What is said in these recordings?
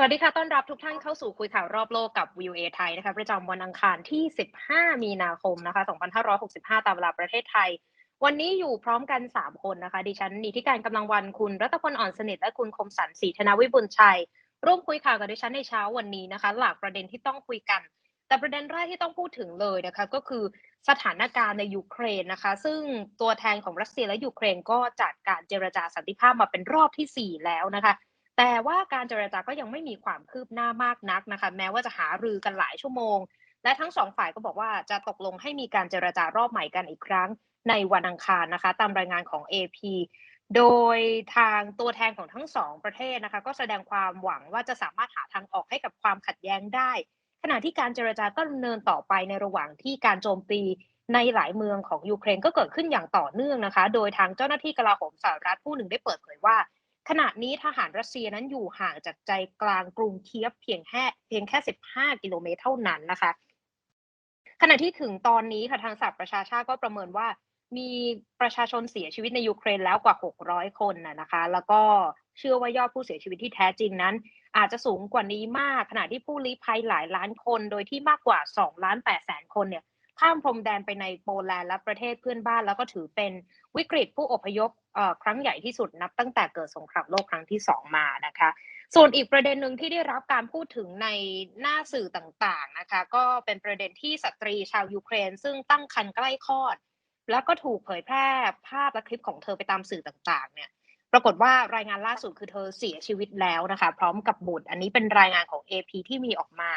สวัสดีค่ะ ต้อนรับทุกท่านเข้าสู่คุยข่าวรอบโลกกับ VOA ไทยนะคะ ประจำวันอังคารที่ 15 มีนาคมนะคะ 2565 ตามเวลาประเทศไทย วันนี้อยู่พร้อมกัน 3 คนนะคะ ดิฉันนีทิการกำลังวันคุณรัตพลอ่อนสนิทและคุณคมสันศรีธนาวิบุญชัย ร่วมคุยข่าวกับดิฉันในเช้าวันนี้นะคะ หลากประเด็นที่ต้องคุยกัน แต่ประเด็นแรกที่ต้องพูดถึงเลยนะคะ ก็คือสถานการณ์ในยูเครนนะคะ ซึ่งตัวแทนของรัสเซียและยูเครนก็จัดการเจรจาสันติภาพมาเป็นรอบที่ 4 แล้วนะคะ แต่ว่าการเจรจาก็ยังไม่มีความคืบหน้ามากนักนะคะ แม้ว่าจะหารือกันหลายชั่วโมง และทั้งสองฝ่ายก็บอกว่าจะตกลงให้มีการเจรจารอบใหม่กันอีกครั้งในวันอังคารนะคะ ตามรายงานของ AP โดยทางตัวแทนของทั้งสองประเทศนะคะ ก็แสดงความหวังว่าจะสามารถหาทางออกให้กับความขัดแย้งได้ ขณะที่การเจรจาก็ดำเนินต่อไปในระหว่างที่การโจมตีในหลายเมืองของยูเครนก็เกิดขึ้นอย่างต่อเนื่องนะคะ โดยทางเจ้าหน้าที่กลาโหมสหรัฐผู้หนึ่งได้เปิดเผยว่า ขณะนี้ทหารรัสเซียนั้นอยู่ห่างจากใจกลางกรุงเคียฟเพียงแค่เพียงแค่ 15 กิโลเมตรเท่านั้นนะคะ ขณะที่ถึงตอนนี้ค่ะทางสหประชาชาติก็ประเมินว่ามีประชาชนเสียชีวิตในยูเครนแล้วกว่า 600 คนนะคะ แล้วก็เชื่อว่ายอดผู้เสียชีวิตที่แท้จริงนั้น อาจจะสูงกว่านี้มาก ขณะที่ผู้ลี้ภัยหลายล้านคน โดยที่มากกว่า 2 ล้าน8แสนคนเนี่ย ข้ามพรมแดนไปในโปแลนด์และประเทศเพื่อนบ้าน แล้วก็ถือเป็นวิกฤตผู้อพยพครั้งใหญ่ที่สุดนับตั้งแต่เกิดสงครามโลกครั้งที่ 2 มานะคะ ส่วนอีกประเด็นหนึ่งที่ได้รับการพูดถึงในหน้าสื่อต่างๆนะคะก็เป็นประเด็นที่สตรีชาวยูเครน ซึ่งตั้งครรภ์ใกล้คลอด แล้วก็ถูกเผยแพร่ภาพและคลิปของเธอไปตามสื่อต่างๆเนี่ยปรากฏว่ารายงานล่าสุดคือเธอเสียชีวิตแล้วนะคะ พร้อมกับบุตร อันนี้เป็นรายงานของ AP ที่มีออกมา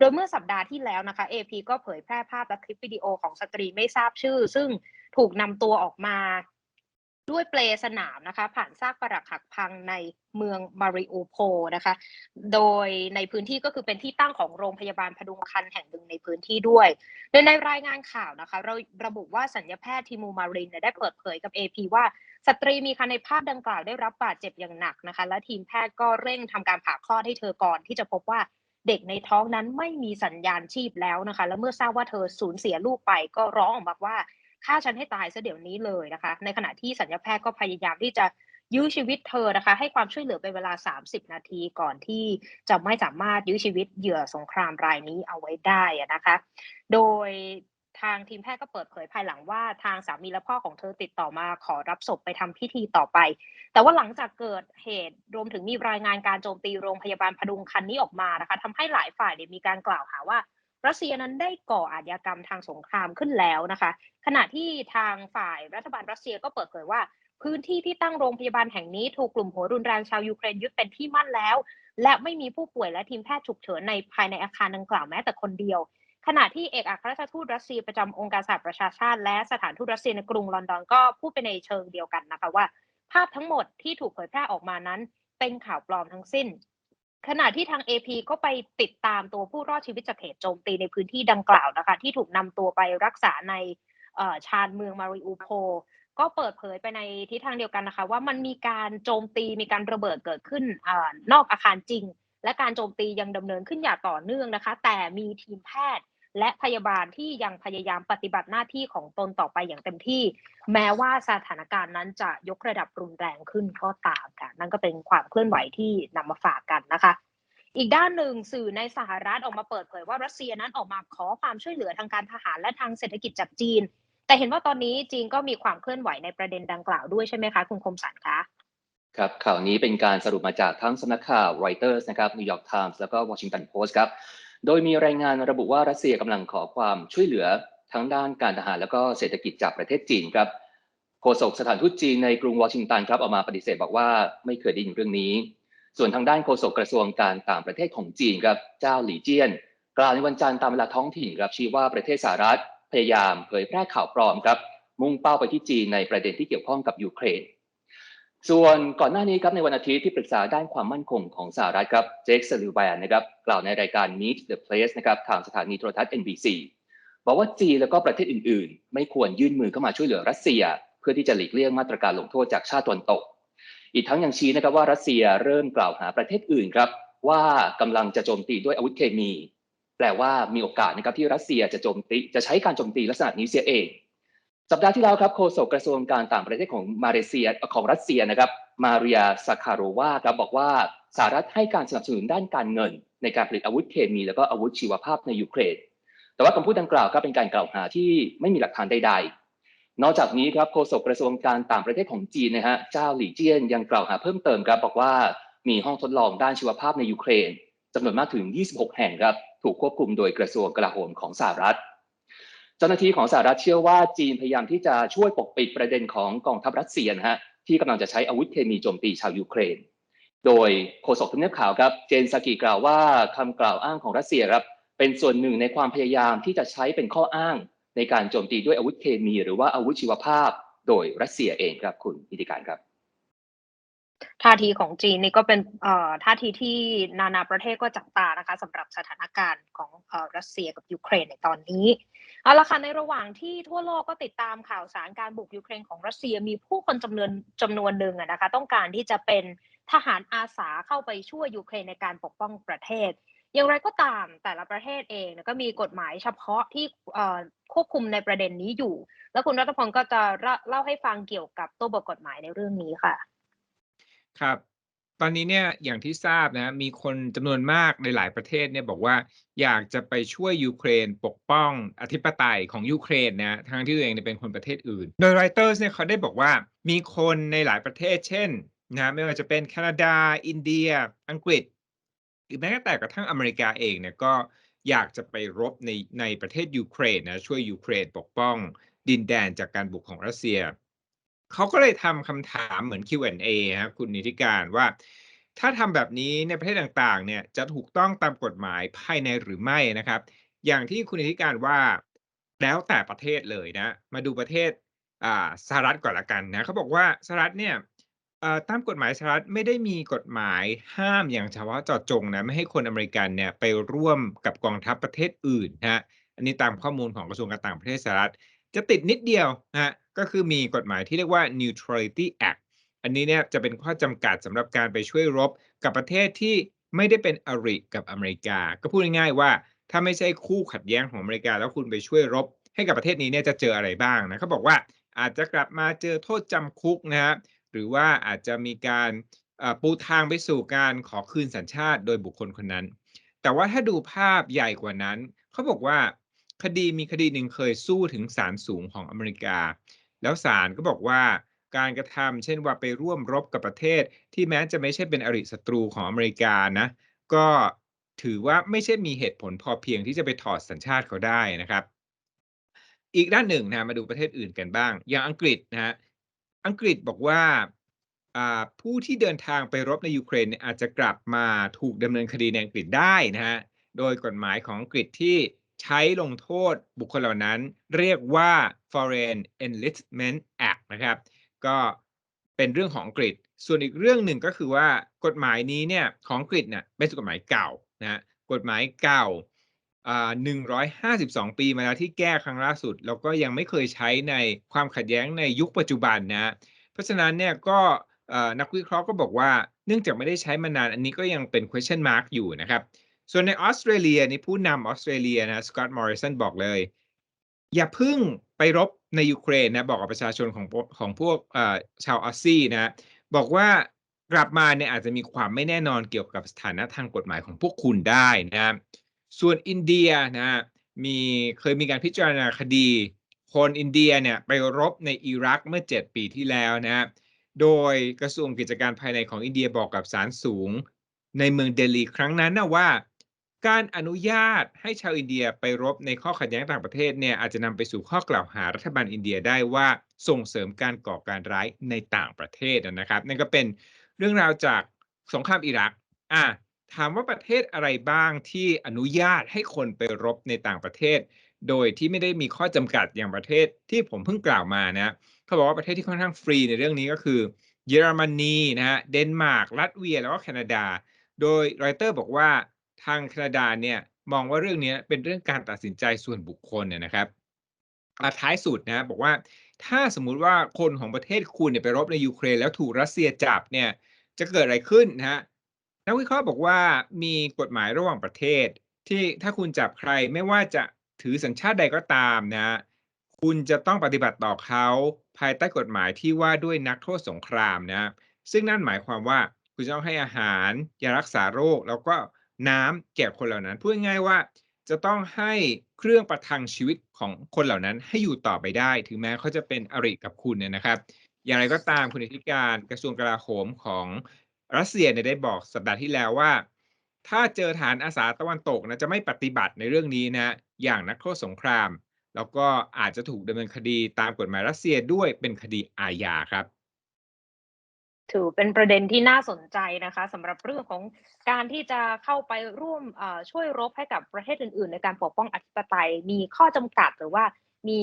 โดยเมื่อสัปดาห์ที่แล้วนะคะ AP ก็เผยแพร่ภาพและคลิปวิดีโอของสตรีไม่ทราบชื่อ ซึ่งถูกนำตัวออกมาด้วยเปลสนามนะคะ ผ่านซากปรักหักพังในเมืองมาริโอโพนะคะ โดยในพื้นที่ก็คือเป็นที่ตั้งของโรงพยาบาลพดุงคันแห่งหนึ่งในพื้นที่ด้วย โดยในรายงานข่าวนะคะ เราระบุว่าสัญญาแพทย์ทีมูมารินได้เปิดเผยกับ AP ว่าสตรีมีคันในภาพดังกล่าวได้รับบาดเจ็บอย่างหนักนะคะ และทีมแพทย์ก็เร่งทำการผ่าคลอดให้เธอก่อนที่จะพบว่า เด็กในท้องนั้นไม่มีสัญญาณชีพแล้วนะคะ และเมื่อทราบว่าเธอสูญเสียลูกไปก็ร้องออกมาว่าฆ่าฉันให้ตายซะเดี๋ยวนี้เลยนะคะ ในขณะที่สัญญาแพทย์ก็พยายามที่จะยื้อชีวิตเธอนะคะ ให้ความช่วยเหลือเป็นเวลา 30 นาทีก่อนที่จะไม่สามารถยื้อชีวิตเหยื่อสงครามรายนี้เอาไว้ได้นะคะ โดย ทางทีมแพทย์ก็เปิดเผยภายหลังว่าทางสามีและพ่อของเธอติดต่อมาขอรับศพไปทำพิธีต่อไป แต่ว่าหลังจากเกิดเหตุรวมถึงมีรายงานการโจมตีโรงพยาบาลพดุงคันนี้ออกมานะคะทำให้หลายฝ่ายมีการกล่าวหาว่ารัสเซียนั้นได้ก่ออาชญากรรมทางสงครามขึ้นแล้วนะคะ ขณะที่ทางฝ่ายรัฐบาลรัสเซียก็เปิดเผยว่า พื้นที่ที่ตั้งโรงพยาบาลแห่งนี้ถูกกลุ่มหัวรุนแรงชาวยูเครนยึดเป็นที่มั่นแล้ว และไม่มีผู้ป่วยและทีมแพทย์ฉุกเฉินในภายในอาคารดังกล่าวแม้แต่คนเดียว ขณะที่เอกอัครราชทูตรัสเซียประจำองค์การสหประชาชาติ และสถานทูตรัสเซียในกรุงลอนดอนก็พูดไปในเชิงเดียวกันนะคะว่า ภาพทั้งหมดที่ถูกเผยแพร่ออกมานั้นเป็นข่าวปลอมทั้งสิ้น ขณะที่ทาง AP ก็ไปติดตามตัวผู้รอดชีวิตจากเหตุโจมตีในพื้นที่ดังกล่าวนะคะที่ถูกนำตัวไปรักษาในชานเมืองมาริอูโพก็เปิดเผยไปในทิศทางเดียวกันนะคะ ว่ามันมีการโจมตีมีการระเบิดเกิดขึ้นอนอกอาคารจริง และการโจมตียังดำเนินขึ้นอย่างต่อเนื่องนะคะ แต่มีทีมแพทย์และพยาบาลที่ยังพยายามปฏิบัติหน้าที่ของตนต่อไปอย่างเต็มที่ แม้ว่าสถานการณ์นั้นจะยกระดับรุนแรงขึ้นก็ตามค่ะ นั่นก็เป็นความเคลื่อนไหวที่นำมาฝากกันนะคะ อีกด้านหนึ่งสื่อในสหรัฐออกมาเปิดเผยว่ารัสเซียนั้นออกมาขอความช่วยเหลือทางการทหารและทางเศรษฐกิจจากจีน แต่เห็นว่าตอนนี้จีนก็มีความเคลื่อนไหวในประเด็นดังกล่าวด้วยใช่ไหมคะคุณคมสันคะ ครับข่าวนี้เป็นการสรุปมาจากทั้งสำนักข่าวรอยเตอร์สนะครับนิวยอร์กไทมส์แล้วก็วอชิงตันโพสต์ครับ โดยมีรายงานระบุว่ารัสเซียกำลังขอความช่วยเหลือทั้งด้านการทหารและก็เศรษฐกิจจากประเทศจีนครับโฆษกสถานทูตจีนในกรุงวอชิงตันครับออกมาปฏิเสธบอกว่าไม่เคยได้ยินเรื่องนี้ ส่วนทางด้านโฆษกกระทรวงการต่างประเทศของจีนครับเจ้าหลี่เจี้ยน กล่าวในวันจันทร์ตามเวลาท้องถิ่นครับชี้ว่าประเทศสหรัฐพยายามเผยแพร่ข่าวปลอมครับมุ่งเป้าไปที่จีนในประเด็นที่เกี่ยวข้องกับยูเครน ส่วนก่อนหน้านี้ครับในวันอาทิตย์ที่ปรึกษาด้านความมั่นคงของสหรัฐครับเจคซลิวแวนนะครับกล่าวในรายการ Meet the Place นะครับทางสถานีโทรทัศน์ NBC บอกว่าจีนแล้วก็ประเทศอื่นๆ ไม่ควรยื่นมือเข้ามาช่วยเหลือรัสเซีย เพื่อที่จะหลีกเลี่ยงมาตรการลงโทษจากชาติตะวันตก อีกทั้งยังชี้นะครับว่ารัสเซียเริ่มกล่าวหาประเทศอื่นครับว่ากำลังจะโจมตีด้วยอาวุธเคมี แปลว่ามีโอกาสนะครับที่รัสเซียจะโจมตีจะใช้การโจมตีลักษณะนี้เสียเอง สัปดาห์ที่แล้วครับโฆษกกระทรวงการต่างประเทศของมาเลเซียของรัสเซียนะครับมาเรียซาคาโรวาครับบอกว่าสหรัฐให้การสนับสนุนด้านการเงิน ในการผลิตอาวุธเคมี แล้วก็อาวุธชีวภาพในยูเครน แต่ว่าคำพูดดังกล่าวก็เป็นการกล่าวหาที่ไม่มีหลักฐานใด ๆ นอกจากนี้ครับโฆษกกระทรวงการต่างประเทศของจีนนะฮะเจ้าหลี่เจี้ยนยังกล่าวหาเพิ่มเติมครับบอกว่ามีห้องทดลองด้านชีวภาพในยูเครนจำนวนมากถึง 26 แห่งครับถูกควบคุมโดยกระทรวงกลาโหมของสหรัฐ เจ้าหน้าที่ของสหรัฐเชื่อว่าจีนพยายามที่จะช่วยปกปิดประเด็นของกองทัพรัสเซียนะฮะที่กำลังจะใช้อาวุธเคมีโจมตีชาวยูเครน โดยโฆษกทำเนียบข่าวครับเจนสกีกล่าวว่าคำกล่าวอ้างของรัสเซียครับเป็นส่วนหนึ่งในความพยายามที่จะใช้เป็นข้ออ้าง ในการโจมตีด้วยอาวุธเคมี หรือว่าอาวุธชีวภาพ โดยรัสเซียเองครับคุณนิติการครับท่าทีของจีนนี่ก็เป็นเอ่อท่าทีที่นานาประเทศก็จับตานะคะสำหรับสถานการณ์ของเอ่อรัสเซียกับยูเครนในตอนนี้ เอาละค่ะในระหว่างที่ทั่วโลกก็ติดตามข่าวสารการบุกยูเครนของรัสเซียมีผู้คนจำนวนจำนวนหนึ่งนะคะ ต้องการที่จะเป็นทหารอาสาเข้าไปช่วยยูเครนในการปกป้องประเทศ อย่างไรก็ตามแต่ละประเทศเองก็มีกฎหมายเฉพาะที่ควบคุมในประเด็นนี้อยู่ แล้วคุณรัตพงศ์ก็จะเล่าให้ฟังเกี่ยวกับตัวบทกฎหมายในเรื่องนี้ค่ะ ครับ ตอนนี้เนี่ยอย่างที่ทราบนะมีคนจำนวนมากในหลายประเทศเนี่ยบอกว่าอยากจะไปช่วยยูเครนปกป้องอธิปไตยของยูเครนนะทั้งที่ตัวเองเนี่ยเป็นคนประเทศอื่น โดย Reuters เนี่ยเขาได้บอกว่ามีคนในหลายประเทศ เช่นนะไม่ว่าจะเป็นแคนาดา อินเดีย อังกฤษ หรือแม้แต่กระทั่งอเมริกาเองเนี่ยก็อยากจะไปรบในในประเทศยูเครนนะช่วยยูเครนปกป้องดินแดนจากการบุกของรัสเซีย เขาก็เลยทำคำถามเหมือน Q&A ครับคุณนิติการว่า ถ้าทำแบบนี้ในประเทศต่างๆ เนี่ยจะถูกต้องตามกฎหมายภายในหรือไม่นะครับ อย่างที่คุณนิติการว่าแล้วแต่ประเทศเลยนะ มาดูประเทศสหรัฐก่อนละกันนะเขาบอกว่าสหรัฐเนี่ยตามกฎหมายสหรัฐไม่ได้มีกฎหมายห้ามอย่างเฉพาะเจาะจงนะไม่ให้คนอเมริกันเนี่ยไปร่วมกับกองทัพประเทศอื่นนะอันนี้ตามข้อมูลของกระทรวงการต่างประเทศสหรัฐ จะติดนิดเดียวนะฮะก็คือมีกฎหมายที่เรียกว่า neutrality act อันนี้เนี่ยจะเป็นข้อจำกัดสำหรับการไปช่วยรบกับประเทศที่ไม่ได้เป็นอริกับอเมริกา ก็พูดง่ายๆว่า ถ้าไม่ใช่คู่ขัดแย้งของอเมริกา แล้วคุณไปช่วยรบ ให้กับประเทศนี้เนี่ยจะเจออะไรบ้างนะเขาบอกว่าอาจจะกลับมาเจอโทษจำคุกนะฮะหรือว่าอาจจะมีการปูทางไปสู่การขอคืนสัญชาติโดยบุคคลคนนั้น แต่ว่าถ้าดูภาพใหญ่กว่านั้น เขาบอกว่า คดีมีคดีหนึ่งเคยสู้ถึงศาลสูงของอเมริกา แล้วศาลก็บอกว่าการกระทำเช่นว่าไปร่วมรบกับประเทศ ที่แม้จะไม่ใช่เป็นอริศัตรูของอเมริกานะ ก็ถือว่าไม่ใช่มีเหตุผลพอเพียงที่จะไปถอดสัญชาติเขาได้นะครับ อีกด้านหนึ่งนะมาดูประเทศอื่นกันบ้าง อย่างอังกฤษนะฮะอังกฤษบอกว่าผู้ที่เดินทางไปรบในยูเครนอาจจะกลับมาถูกดำเนินคดีในอังกฤษได้นะฮะโดยกฎหมายของอังกฤษที่ ใช้ลงโทษบุคคลเหล่านั้น เรียกว่า Foreign Enlistment Act นะครับ ก็เป็นเรื่องของอังกฤษ ส่วนอีกเรื่องหนึ่งก็คือว่ากฎหมายนี้เนี่ยของอังกฤษเนี่ยเป็นกฎหมายเก่านะกฎหมายเก่าหนึ่งร้อยห้าสิบสองปีมาแล้วที่แก้ครั้งล่าสุด แล้วก็ยังไม่เคยใช้ในความขัดแย้งในยุคปัจจุบันนะเพราะฉะนั้นเนี่ยก็นักวิเคราะห์ก็บอกว่า เนื่องจากไม่ได้ใช้มานานอันนี้ก็ยังเป็น question mark อยู่นะครับ ส่วนในออสเตรเลียนี่ผู้นำออสเตรเลียนะสกอตต์มอริสันบอกเลย อย่าพึ่งไปรบในยูเครนนะ บอกกับประชาชนของของพวกชาวออสซี่นะ บอกว่ากลับมาเนี่ยอาจจะมีความไม่แน่นอนเกี่ยวกับสถานะทางกฎหมายของพวกคุณได้นะ ส่วนอินเดียนะมีเคยมีการพิจารณาคดี คนอินเดียเนี่ยไปรบในอิรักเมื่อ 7 ปีที่แล้วนะ โดยกระทรวงกิจการภายในของอินเดียบอกกับศาลสูง ในเมืองเดลีครั้งนั้นนะว่า การอนุญาตให้ชาวอินเดียไปรบในข้อขัดแย้งต่างประเทศเนี่ยอาจจะนำไปสู่ข้อกล่าวหารัฐบาลอินเดียได้ว่าส่งเสริมการก่อการร้ายในต่างประเทศนะครับนั่นก็เป็นเรื่องราวจากสงครามอิรักอะถามว่าประเทศอะไรบ้างที่อนุญาตให้คนไปรบในต่างประเทศ โดยที่ไม่ได้มีข้อจำกัดอย่างประเทศที่ผมเพิ่งกล่าวมานะเขาบอกว่าประเทศที่ค่อนข้างฟรีในเรื่องนี้ก็คือ เยอรมนีนะฮะเดนมาร์กรัสเวียแล้วก็แคนาดา โดยรอยเตอร์บอกว่า ทางแคนาดาเนี่ยมองว่าเรื่องนี้เป็นเรื่องการตัดสินใจส่วนบุคคลเนี่ยนะครับท้ายสุดนะบอกว่าถ้าสมมุติว่าคนของประเทศคุณเนี่ยไปรบในยูเครน แล้วถูกรัสเซียจับเนี่ยจะเกิดอะไรขึ้นนะฮะนักวิเคราะห์บอกว่ามีกฎหมายระหว่างประเทศ ที่ถ้าคุณจับใครไม่ว่าจะถือสัญชาติใดก็ตามนะคุณจะต้องปฏิบัติต่อเขาภายใต้กฎหมายที่ว่าด้วยนักโทษสงครามนะซึ่งนั่นหมายความว่าคุคุณจะต้องให้อาหารยารักษาโรค แล้วก็ น้ำแก่คนเหล่านั้นพูดง่ายๆว่า จะต้องให้เครื่องประทังชีวิตของคนเหล่านั้นให้อยู่ต่อไปได้ ถึงแม้เขาจะเป็นอริกับคุณเนี่ยนะครับ อย่างไรก็ตามคุณอธิการกระทรวงกลาโหมของรัสเซียเนี่ยได้บอกสัปดาห์ที่แล้วว่า ถ้าเจอฐานอาสาตะวันตกนะจะไม่ปฏิบัติในเรื่องนี้นะอย่างนักโทษสงคราม แล้วก็อาจจะถูกดำเนินคดีตามกฎหมายรัสเซียด้วยเป็นคดีอาญาครับ ถือเป็นประเด็นที่น่าสนใจนะคะสำหรับเรื่องของการที่จะเข้าไปร่วมช่วยรบให้กับประเทศอื่น ๆ ในการปกป้องอธิปไตยมีข้อจำกัดหรือว่ามี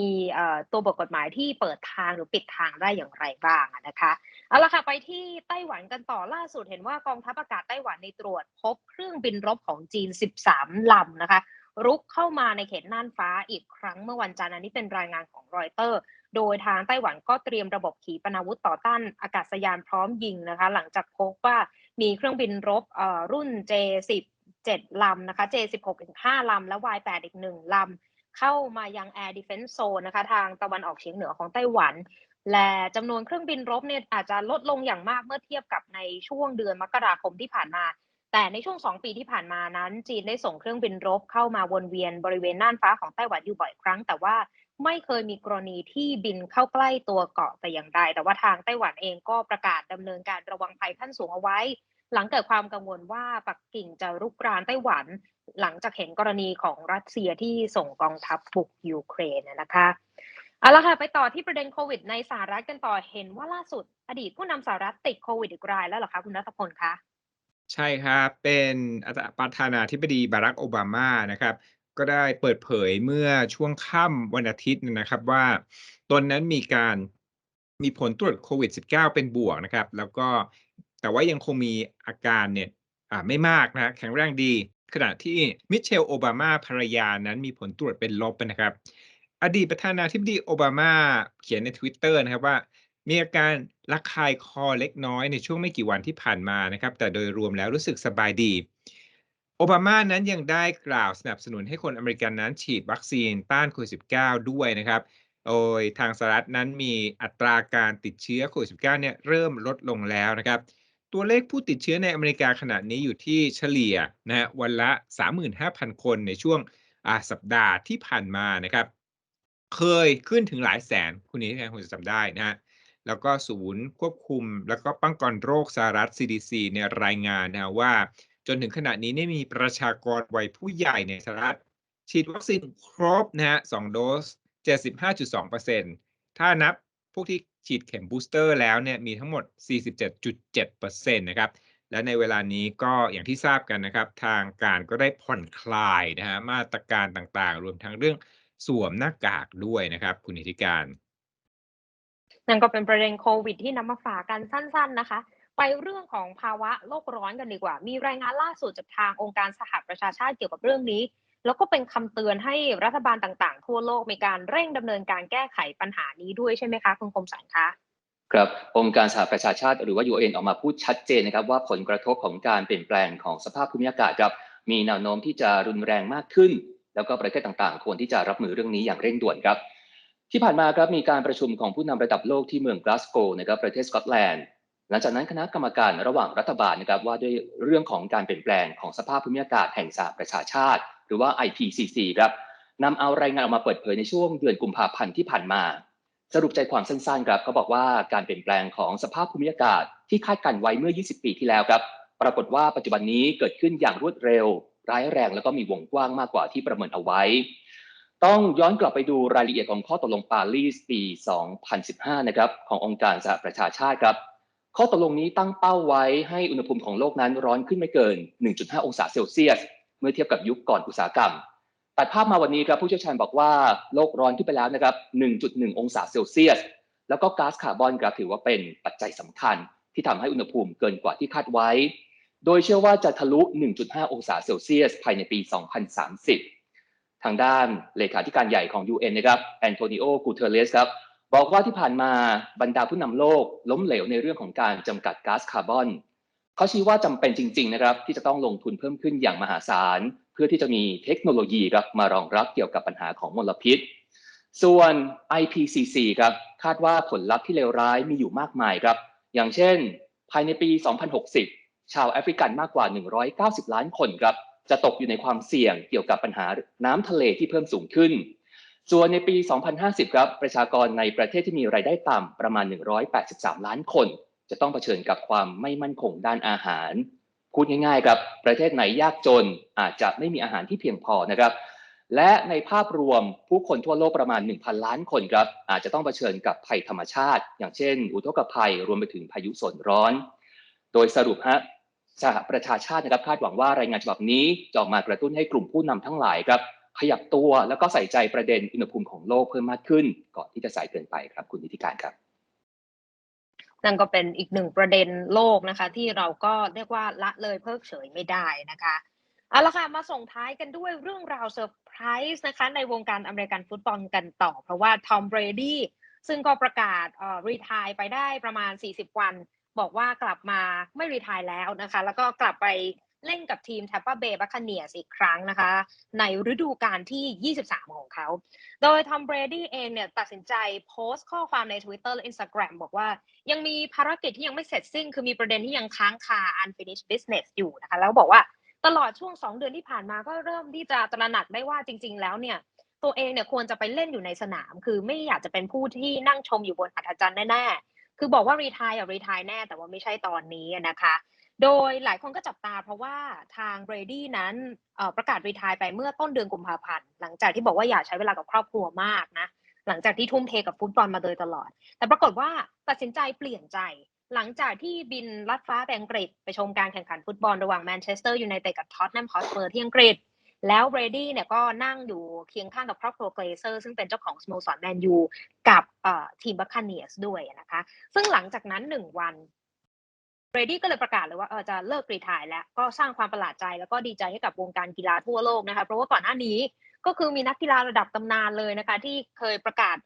ตัวบทกฎหมายที่เปิดทางหรือปิดทางได้อย่างไรบ้างนะคะเอาละค่ะไปที่ไต้หวันกันต่อล่าสุดเห็นว่ากองทัพอากาศไต้หวันในตรวจพบเครื่องบินรบของจีน 13 ลำนะคะรุกเข้ามาในเขตน่านฟ้าอีกครั้งเมื่อวันจันทร์อันนี้เป็นรายงานของรอยเตอร์ โดยทางไต้หวันก็เตรียมระบบขีปนาวุธต่อต้านอากาศยานพร้อมยิงนะคะ หลังจากพบว่ามีเครื่องบินรบเอ่อรุ่น J10 7ลำนะคะ J16 อีก5ลำและ Y8 อีก 1 ลำ เข้ามายัง Air Defense Zone นะคะ ทางตะวันออกเฉียงเหนือของไต้หวัน และจำนวนเครื่องบินรบเนี่ยอาจจะลดลงอย่างมากเมื่อเทียบกับในช่วงเดือนมกราคมที่ผ่านมา แต่ในช่วง 2 ปีที่ผ่านมานั้น จีนได้ส่งเครื่องบินรบเข้ามาวนเวียนบริเวณน่านฟ้าของไต้หวันอยู่บ่อยครั้ง แต่ว่า ไม่เคยมีกรณีที่บินเข้าใกล้ตัวเกาะแต่อย่างใด แต่ว่าทางไต้หวันเองก็ประกาศดำเนินการระวังภัยขั้นสูงเอาไว้ หลังเกิดความกังวลว่าปักกิ่งจะรุกรานไต้หวัน หลังจากเห็นกรณีของรัสเซียที่ส่งกองทัพบุกยูเครนนะคะเอาละค่ะไปต่อที่ประเด็นโควิดในสหรัฐกันต่อเห็นว่าล่าสุด อดีตผู้นำสหรัฐติดโควิดอีกรายแล้วเหรอคะคุณรัฐพลคะใช่ครับ เป็นประธานาธิบดีบารักโอบามานะครับ ก็ได้เปิดเผยเมื่อช่วงค่ำวันอาทิตย์นะครับว่าตนนั้นมีการมีผลตรวจโควิด -19 เป็นบวกนะครับ แล้วก็แต่ว่ายังคงมีอาการเนี่ยอ่าไม่มากนะแข็งแรงดี ขณะที่มิเชลโอบามาภรรยานั้นมีผลตรวจเป็นลบนะครับ อดีตประธานาธิบดีโอบามาเขียนใน Twitter นะครับว่า มีอาการระคายคอเล็กน้อยในช่วงไม่กี่วันที่ผ่านมานะครับ แต่โดยรวมแล้วรู้สึกสบายดี โอบามานั้นยังได้กล่าวสนับสนุนให้คนอเมริกันนั้นฉีดวัคซีนต้านโควิด -19 ด้วยนะครับ โดยทางสหรัฐนั้นมีอัตราการติดเชื้อโควิด -19 เนี่ยเริ่มลดลงแล้วนะครับ ตัวเลขผู้ติดเชื้อในอเมริกาขณะนี้อยู่ที่เฉลี่ยนะฮะวันละ 35,000 คนในช่วงสัปดาห์ที่ผ่านมานะครับ เคยขึ้นถึงหลายแสนคุณนี้คงจะจำได้นะฮะแล้วก็ศูนย์ควบคุม แล้วก็ป้องกันโรคสหรัฐ CDC เนี่ยรายงานนะว่า จนถึงขณะนี้เนี่ยมีประชากรวัยผู้ใหญ่ในสหรัฐฉีดวัคซีนครบนะฮะ2โดส 75.2%ถ้านับพวกที่ฉีดเข็มบูสเตอร์แล้วเนี่ยมีทั้งหมด 47.7%นะครับ และในเวลานี้ก็อย่างที่ทราบกันนะครับ ทางการก็ได้ผ่อนคลายนะฮะมาตรการต่างๆ รวมทั้งเรื่องสวมหน้ากากด้วยนะครับ คุณนิติการ นั่นก็เป็นประเด็นโควิดที่นำมาฝากกันสั้น ๆ นะคะ ไปเรื่องของภาวะโลกร้อนกันดีกว่า มีรายงานล่าสุดจากทางองค์การสหประชาชาติเกี่ยวกับเรื่องนี้ แล้วก็เป็นคำเตือนให้รัฐบาลต่างๆ ทั่วโลกมีการเร่งดำเนินการแก้ไขปัญหานี้ด้วยใช่ไหมคะคุณคมสันคะครับองค์การสหประชาชาติหรือว่า UN ออกมาพูดชัดเจนนะครับว่าผลกระทบของการเปลี่ยนแปลงของสภาพภูมิอากาศครับมีแนวโน้มที่จะรุนแรงมากขึ้น แล้วก็ประเทศต่างๆ ควรที่จะรับมือเรื่องนี้อย่างเร่งด่วนครับ ที่ผ่านมาครับมีการประชุมของผู้นำระดับโลกที่เมืองกลาสโกนะครับประเทศสกอตแลนด์ หลังจากนั้นคณะกรรมการระหว่างรัฐบาลนะครับว่าด้วยเรื่องของการเปลี่ยนแปลงของสภาพภูมิอากาศแห่งสหประชาชาติ หรือว่า IPCC ครับนำเอารายงานออกมาเปิดเผยในช่วงเดือนกุมภาพันธ์ที่ผ่านมา สรุปใจความสั้นๆครับเขาบอกว่าการเปลี่ยนแปลงของสภาพภูมิอากาศที่คาดการไว้เมื่อ 20 ปีที่แล้วครับ ปรากฏว่าปัจจุบันนี้เกิดขึ้นอย่างรวดเร็ว ร้ายแรงแล้วก็มีวงกว้างมากกว่าที่ประเมินเอาไว้ ต้องย้อนกลับไปดูรายละเอียดของข้อตกลงปารีสปี 2015 นะครับขององค์การสหประชาชาติครับ ข้อตกลงนี้ตั้งเป้าไว้ให้อุณหภูมิของโลกนั้นร้อนขึ้นไม่เกิน 1.5 องศาเซลเซียส เมื่อเทียบกับยุคก่อนอุตสาหกรรม ตัดภาพมาวันนี้ครับผู้เชี่ยวชาญบอกว่าโลกร้อนขึ้นไปแล้วนะครับ 1.1 องศาเซลเซียส แล้วก็ก๊าซคาร์บอนครับถือว่าเป็นปัจจัยสำคัญ ที่ทำให้อุณหภูมิเกินกว่าที่คาดไว้ โดยเชื่อว่าจะทะลุ 1.5 องศาเซลเซียส ภายในปี 2030 ทางด้านเลขาธิการใหญ่ของ UN นะครับแอนโทนิโอกูเทเรสครับ บอกว่าที่ผ่านมาบรรดาผู้นำโลกล้มเหลวในเรื่องของการจำกัดก๊าซคาร์บอนเขาชี้ว่าจำเป็นจริง ๆ นะครับ ที่จะต้องลงทุนเพิ่มขึ้นอย่างมหาศาล เพื่อที่จะมีเทคโนโลยีครับมารองรับเกี่ยวกับปัญหาของมลพิษ ส่วน IPCC ครับคาดว่าผลลัพธ์ที่เลวร้ายมีอยู่มากมายครับ อย่างเช่น ภายในปี 2060 ชาวแอฟริกันมากกว่า 190 ล้านคนครับจะตกอยู่ในความเสี่ยงเกี่ยวกับปัญหาน้ำทะเลที่เพิ่มสูงขึ้น ส่วนในปี 2050 ครับ ประชากรในประเทศที่มีรายได้ต่ำประมาณ 183 ล้านคน จะต้องเผชิญกับความไม่มั่นคงด้านอาหาร พูดง่ายๆครับประเทศไหนยากจนอาจจะไม่มีอาหารที่เพียงพอนะครับ และในภาพรวมผู้คนทั่วโลกประมาณ 1,000 ล้านคนครับอาจจะต้องเผชิญกับภัยธรรมชาติ อย่างเช่น อุทกภัยรวมไปถึงพายุฝนร้อน โดยสรุปฮะสหประชาชาตินะครับคาดหวังว่ารายงานฉบับนี้จะออกมากระตุ้นให้กลุ่มผู้นำทั้งหลายครับ ขยับตัวแล้วก็ใส่ใจประเด็นอุณหภูมิของโลกเพิ่มมากขึ้น ก่อนที่จะสายเกินไปครับ คุณนิติการครับนั่นก็เป็นอีกหนึ่งประเด็นโลกนะคะ ที่เราก็เรียกว่าละเลยเพิกเฉยไม่ได้นะคะเอาละค่ะมาส่งท้ายกันด้วยเรื่องราวเซอร์ไพรส์นะคะ ในวงการอเมริกันฟุตบอลกันต่อ เพราะว่าทอมเบรดี้ซึ่งก็ประกาศอ่อรีทายไปได้ประมาณ 40 วัน บอกว่ากลับมาไม่รีทายแล้วนะคะ แล้วก็กลับไป เล่นกับทีม Tampa Bay Buccaneers อีกครั้งนะคะ ในฤดูกาลที่ 23 ของเขา โดยทอมเบรดี้เองเนี่ยตัดสินใจโพสต์ข้อความใน Twitter และ Instagram บอกว่ายังมีภารกิจที่ยังไม่เสร็จสิ้น คือมีประเด็นที่ยังค้างคา unfinished business อยู่นะคะ แล้วบอกว่าตลอดช่วง 2 เดือนที่ผ่านมาก็เริ่มที่จะตระหนักได้ว่าจริง ๆ แล้วเนี่ยตัวเองเนี่ยควรจะไปเล่นอยู่ในสนาม คือไม่อยากจะเป็นผู้ที่นั่งชมอยู่บนอัฐจันทร์แน่ๆคือบอกว่ารีทายอะรีทายแน่แต่ว่าไม่ใช่ตอนนี้นะคะ โดยหลายคนก็จับตาเพราะว่าทางเบรดี้นั้นประกาศรีทายไปเมื่อต้นเดือนกุมภาพันธ์หลังจากที่บอกว่าอยากใช้เวลากับครอบครัวมากนะหลังจากที่ทุ่มเทกับฟุตบอลมาโดยตลอด แต่ปรากฏว่าตัดสินใจเปลี่ยนใจหลังจากที่บินลัดฟ้าไปอังกฤษไปชมการแข่งขันฟุตบอลระหว่างแมนเชสเตอร์ยูไนเต็ดกับท็อตแนมฮอสเปอร์ที่อังกฤษ แล้วเบรดี้เนี่ยก็นั่งอยู่เคียงข้างกับครอบครัวเกรเซอร์ซึ่งเป็นเจ้าของสโมสรแมนยูกับทีมบัคคาเนียสด้วยนะคะ ซึ่งหลังจากนั้นหนึ่งวัน รดี้ก็เลยประกาศเลยว่าเออจะเลิกรีทายแล้วก็สร้างความประหลาดใจแล้วก็ดีใจให้กับวงการกีฬาทั่วโลกนะคะเพราะว่าก่อนหน้านี้ก็คือมีนักกีฬาระดับตำนานเลยนะคะ ที่เคยประกาศ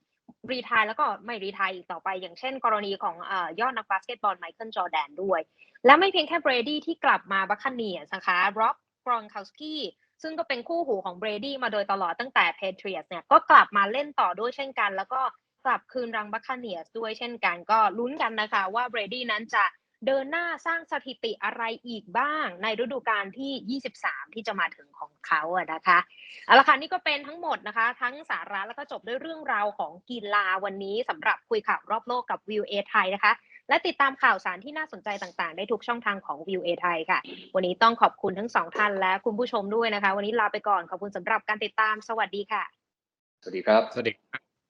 รีทายแล้วก็ไม่รีทายอีกต่อไป อย่างเช่น กรณีของอยอดนักบาสเกตบอลไมเคิลจอร์แดนด้วย และไม่เพียงแค่เบรดี้ที่กลับมาบัคคาเนียสนะคะร็อบกรอนคาสกี้ซึ่งก็เป็นคู่หูของเบรดี้มาโดยตลอดตั้งแต่เพเทรียสเนี่ยก็กลับมาเล่นต่อด้วยเช่นกัน แล้วก็กลับคืนรังบัคคาเนียสด้วยเช่นกันก็ลุ้นกันนะคะว่าเบรดี้นั้นจะ เดินหน้าสร้างสถิติอะไรอีกบ้าง ในฤดูกาลที่ 23 ที่จะมาถึงของเขาอะนะคะเอาละค่ะนี่ก็เป็นทั้งหมดนะคะ ทั้งสาระแล้วก็จบด้วยเรื่องราวของกีฬาวันนี้สำหรับคุยข่าวรอบโลกกับวิวเอไทยนะคะและติดตามข่าวสารที่น่าสนใจต่างๆ ได้ทุกช่องทางของ View A ไทยค่ะ วันนี้ต้องขอบคุณทั้งสองท่านและคุณผู้ชมด้วยนะคะ วันนี้ลาไปก่อนขอบคุณสำหรับการติดตาม สวัสดีค่ะ สวัสดีครับ สวัสดีครับ